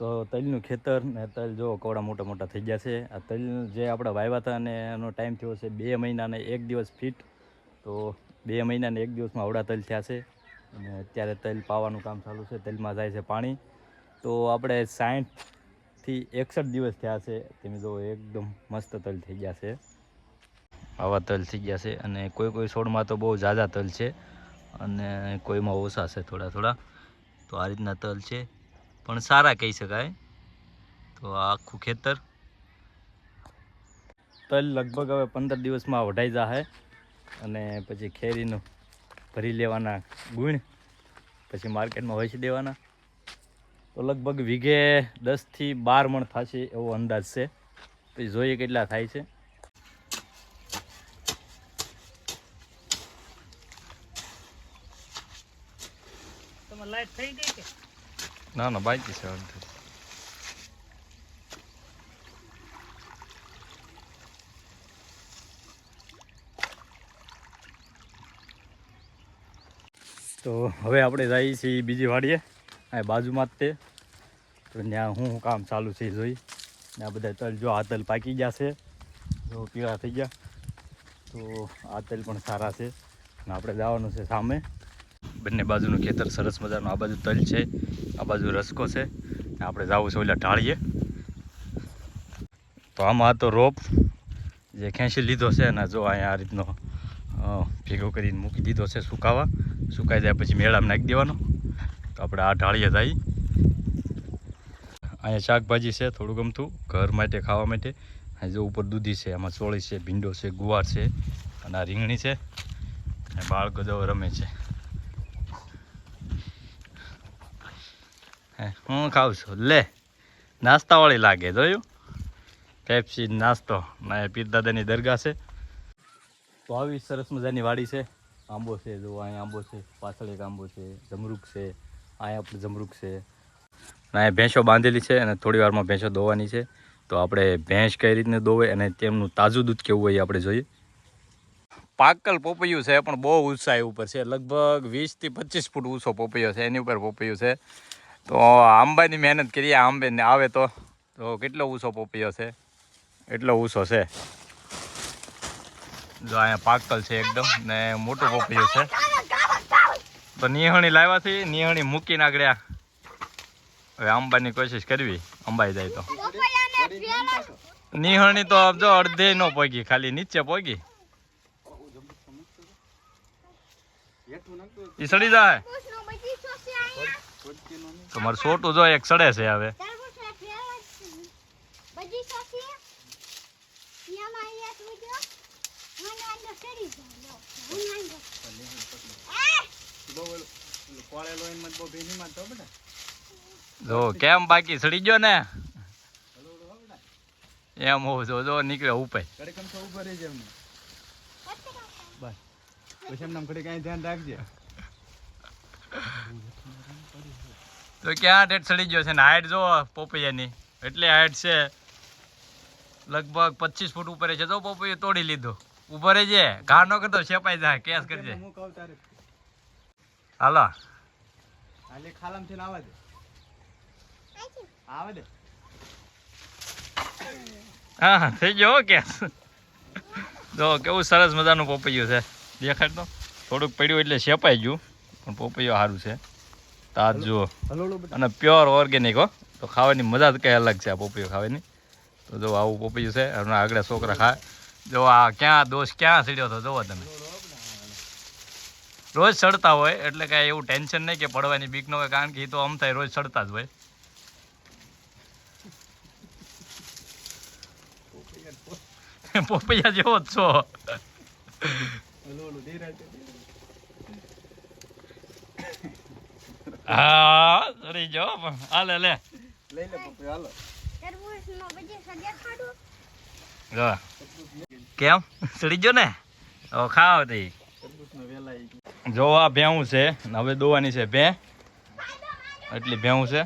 તો તલનું ખેતર ને તલ જો કવડા મોટા મોટા થઈ ગયા છે. આ તલ જે આપણે વાવ્યા હતા અને એનો ટાઈમ થયો છે બે મહિનાને એક દિવસ ફીટ તો બે મહિનાને એક દિવસમાં આવડા તલ થયા છે. અને અત્યારે તલ પાવાનું કામ ચાલુ છે. તલમાં જાય છે પાણી. તો આપણે સાઠથી એકસઠ દિવસ થયા છે. તમે જો એકદમ મસ્ત તલ થઈ ગયા છે. આવા તલ થઈ ગયા છે. અને કોઈ કોઈ છોડમાં તો બહુ ઝાઝા તલ છે. અને કોઈમાં ઓછા છે થોડા થોડા. તો આ રીતના તલ છે. પણ સારા કહી શકાય. તો આ આખું ખેતર. તલ લગભગ હવે પંદર દિવસમાં વઢાઈ જાહે અને પછી ખેરીનું ભરી લેવાના ગુણ પછી માર્કેટમાં વેચી દેવાના. તો લગભગ વીઘે દસથી બાર મણ થશે એવો અંદાજ છે. પછી જોઈએ કેટલા થાય છે. તમારે લાઈટ થઈ ગઈ કે? ના ના બાકી છે અડધું તો હવે આપણે જઈએ છીએ બીજી વાડીએ. આ બાજુમાં જ તે. તો ત્યાં હું કામ ચાલુ છે જોઈ. ને આ બધા તલ જો આ તલ પાકી ગયા છે. જો પીળા થઈ ગયા. તો આ તલ પણ સારા છે. અને આપણે જવાનું છે સામે. બંને બાજુનું ખેતર સરસ મજાનું. આ બાજુ તલ છે, આ બાજુ રસકો છે. આપણે જવું છે ઓલા ઢાળીએ. તો આમાં તો રોપ, જે ખેંચી લીધો છે અને જો અહીંયા આ રીતનો ભેગો કરીને મૂકી દીધો છે સુકાવા. સુકાઈ જાય પછી મેળામાં નાખી દેવાનો. તો આપણે આ ઢાળીએ જઈ. અહીંયા શાકભાજી છે, થોડું ગમતું. ઘર માટે, ખાવા માટે. અહીં જો ઉપર દૂધી છે, આમાં ચોળી છે, ભીંડો છે, ગુવાર છે અને આ રીંગણી છે. અને બાળકો જો રમે છે. હે ખાઉં છું. લે, નાસ્તાવાળી લાગે, જોયું? પેપ્સી નાસ્તો. ને પીર દરગાહ છે. તો આવી સરસ મજાની વાડી છે. આંબો છે, જો અહીંયા આંબો છે, પાછળ એક આંબો છે, જમરૂક છે, અહીંયા પણ જમરૂક છે. અહીંયા ભેંસો બાંધેલી છે અને થોડી વારમાં ભેંસો દોવાની છે. તો આપણે ભેંસ કઈ રીતને દોવે અને તેમનું તાજું દૂધ કેવું હોય આપણે જોઈએ. પાકલ પોપૈયું છે, પણ બહુ ઉત્સાહ ઉપર છે. લગભગ વીસથી પચીસ ફૂટ ઊંચો પોપૈયો છે, એની ઉપર પોપૈયું છે. તો આંબાની મહેનત કરીએ આંબે આવે તો. તો કેટલો ઊંચો પોપિયો છે? એટલો ઊંચો છે. જો અહીંયા પાકલ છે એકદમ ને મોટું પોપિયો છે. તો નિહણી લાવ્યાથી નિહણી મૂકી નાખ્યા હવે આંબાની કોશિશ કરવી, અંબાઈ જાય તો. નિહણી તો જો અડધે નો પોગી, ખાલી નીચે પોગી. ઈ જાય? તમારે છોટું જો એક સડે છે હવે. જો કેમ બાકી સડી ગયો ને? એમ હોવ જો જો નીકળે ઉપર. પછી એમને ઘડી કાંઈ ધ્યાન રાખજે. તો ક્યાં ઠેઠ સડી ગયો છે? ને હાઈટ જો પોપૈયાની. એટલી હાઈટ છે લગભગ પચીસ ફૂટ ઉપર છે. તો પોપૈયું તોડી લીધો. ઊભો રહેજે. ઘા નો કરતો છેપાઈ જાય. કેસ કરજે. હાલો. હાલે ખાલામ છે આવા દે. આવા દે. હા થઈ ગયો કેસ. જો કેવું સરસ મજાનું પોપૈયું છે. દેખાડ તો. થોડુંક પડ્યું એટલે છેપાઈ ગયું. પણ પોપૈયું સારું છે. જુઓ અને પ્યોર ઓર્ગેનિક હો. તો ખાવાની મજા જ કંઈ અલગ છે આ પોપીઓ ખાવાની. તો જો આવું પોપૈયું છે હમણાં આગળ છોકરા ખાય. જો આ ક્યાં દોષ ક્યાં સડ્યો હતો જોવો તમે. રોજ સડતા હોય એટલે કાંઈ એવું ટેન્શન નહીં કે પડવાની બીક ન હોય કારણ કે એ તો આમ થાય રોજ સડતા જ હોય. પોપૈયા જેવો જ છો. હા સડી જો હાલે લે લઈ લે પપ્પા હાલો. જો. કેમ? સડી ગયો ને? ઓ ખાવ તી. જો આ ભેહું છે. હવે દોવાની છે ભે. એટલી ભેહું છે.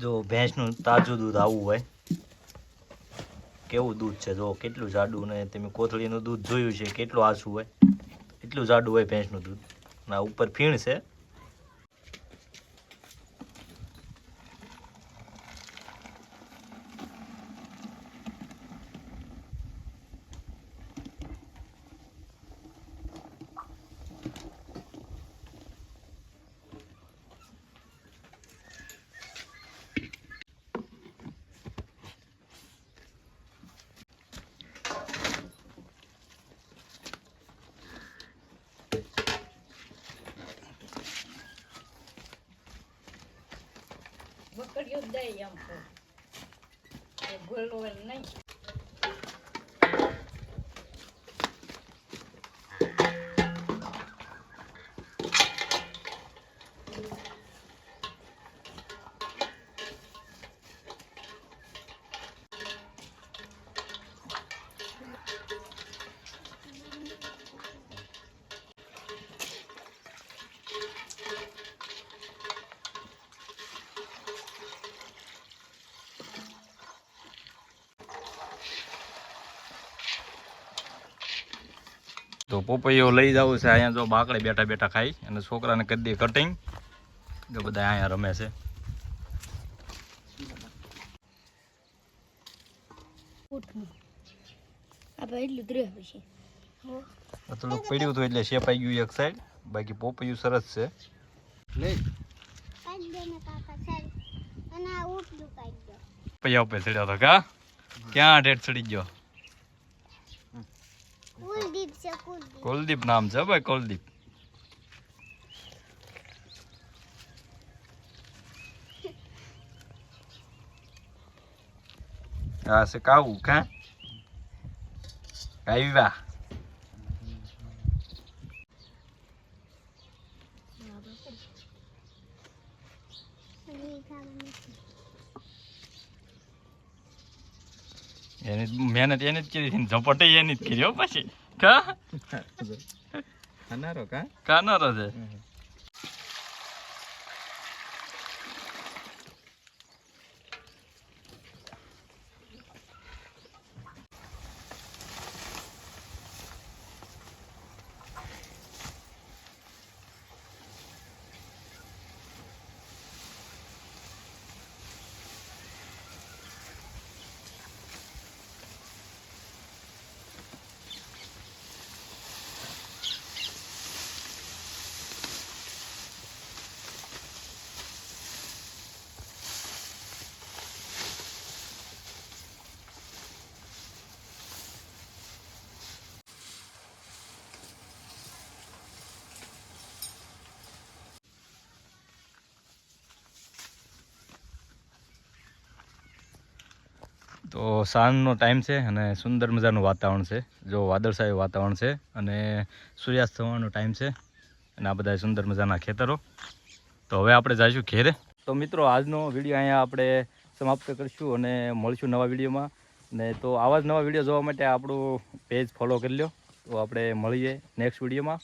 જો ભેંસનું તાજું દૂધ આવું હોય, કેવું દૂધ છે? જો કેટલું જાડું ને તમે કોથળીનું દૂધ જોયું છે, કેટલું આસું હોય, એટલું જાડું હોય ભેંસનું દૂધ. ના, ઉપર ફીણ છે. દઈ એમ તો હોય નહીં તો પોપૈયો લઈ જવું છે અહીંયા જો બાકડે બેઠા બેઠા ખાઈ અને છોકરાને કરી દે કટિંગ જો બધા અહીંયા રમે છે. થોડુંક પડ્યું હતું એટલે શેપાઈ ગયું એક સાઈડ બાકી પોપૈયું સરસ છે. પૈયા ઉપર ચડ્યો હતો કા? ક્યાં ઢેઠ ચડી ગયો? છે કુલદીપ. કુલદીપ નામ છે ભાઈ, કુલદીપ. આ છે કાવું, કા? કાવ્યા. એની મહેનત એની જ કરી ઝપટે એની જ કરી હો પછી. કા? ખાનારો કા? કાનર છે. તો સાંજનો ટાઈમ છે અને સુંદર મજાનું વાતાવરણ છે. જો વાદળછાયું વાતાવરણ છે અને સૂર્યાસ્ત થવાનો ટાઈમ છે અને આ બધા સુંદર મજાના ખેતરો. તો હવે આપણે જઈશું ઘેરે. તો મિત્રો, આજનો વીડિયો અહીંયા આપણે સમાપ્ત કરીશું અને મળીશું નવા વિડીયોમાં ને તો આવા જ નવા વીડિયો જોવા માટે આપણું પેજ ફોલો કરી લો તો આપણે મળીએ નેક્સ્ટ વિડીયોમાં